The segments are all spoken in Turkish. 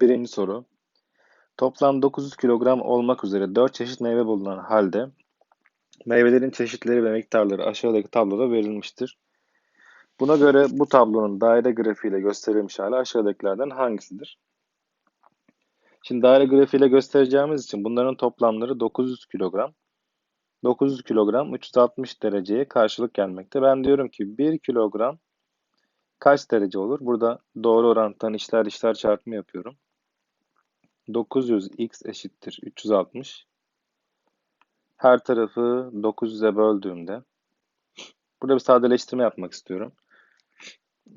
Birinci soru. Toplam 900 kilogram olmak üzere 4 çeşit meyve bulunan halde meyvelerin çeşitleri ve miktarları aşağıdaki tabloda verilmiştir. Buna göre bu tablonun daire grafiğiyle gösterilmiş hali aşağıdakilerden hangisidir? Şimdi daire grafiğiyle göstereceğimiz için bunların toplamları 900 kilogram. 900 kilogram 360 dereceye karşılık gelmekte. Ben diyorum ki 1 kilogram kaç derece olur? Burada doğru orantıdan işler işler çarpımı yapıyorum. 900x eşittir 360. Her tarafı 900'e böldüğümde burada bir sadeleştirme yapmak istiyorum.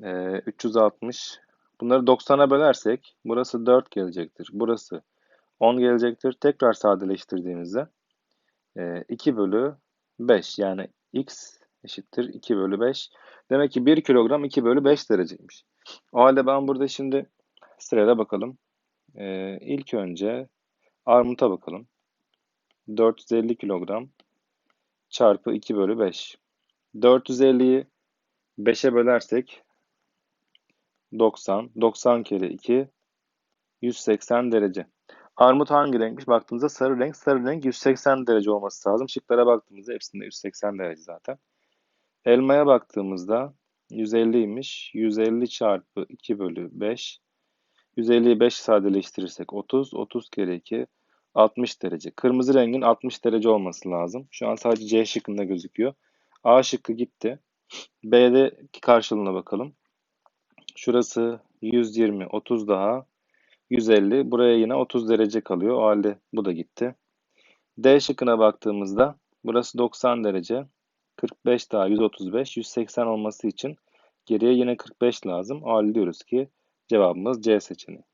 Ee, 360 bunları 90'a bölersek burası 4 gelecektir. Burası 10 gelecektir. Tekrar sadeleştirdiğimizde e, 2 bölü 5 yani x eşittir 2 bölü 5. Demek ki 1 kilogram 2 bölü 5 dereceymiş. O halde ben burada şimdi sırayla bakalım. Ee, ilk önce armuta bakalım. 450 kilogram çarpı 2 bölü 5. 450'yi 5'e bölersek 90. 90 kere 2 180 derece. Armut hangi renkmiş? Baktığımızda sarı renk. Sarı renk 180 derece olması lazım. Şıklara baktığımızda hepsinde 180 derece zaten. Elmaya baktığımızda 150'ymiş. 150 çarpı 2 bölü 5 150'yi 5 sadeleştirirsek 30. 30 kere 2 60 derece. Kırmızı rengin 60 derece olması lazım. Şu an sadece C şıkkında gözüküyor. A şıkkı gitti. B'deki karşılığına bakalım. Şurası 120, 30 daha 150. Buraya yine 30 derece kalıyor. O halde bu da gitti. D şıkkına baktığımızda burası 90 derece. 45 daha 135, 180 olması için geriye yine 45 lazım. O halde diyoruz ki Cevabımız C seçeneği.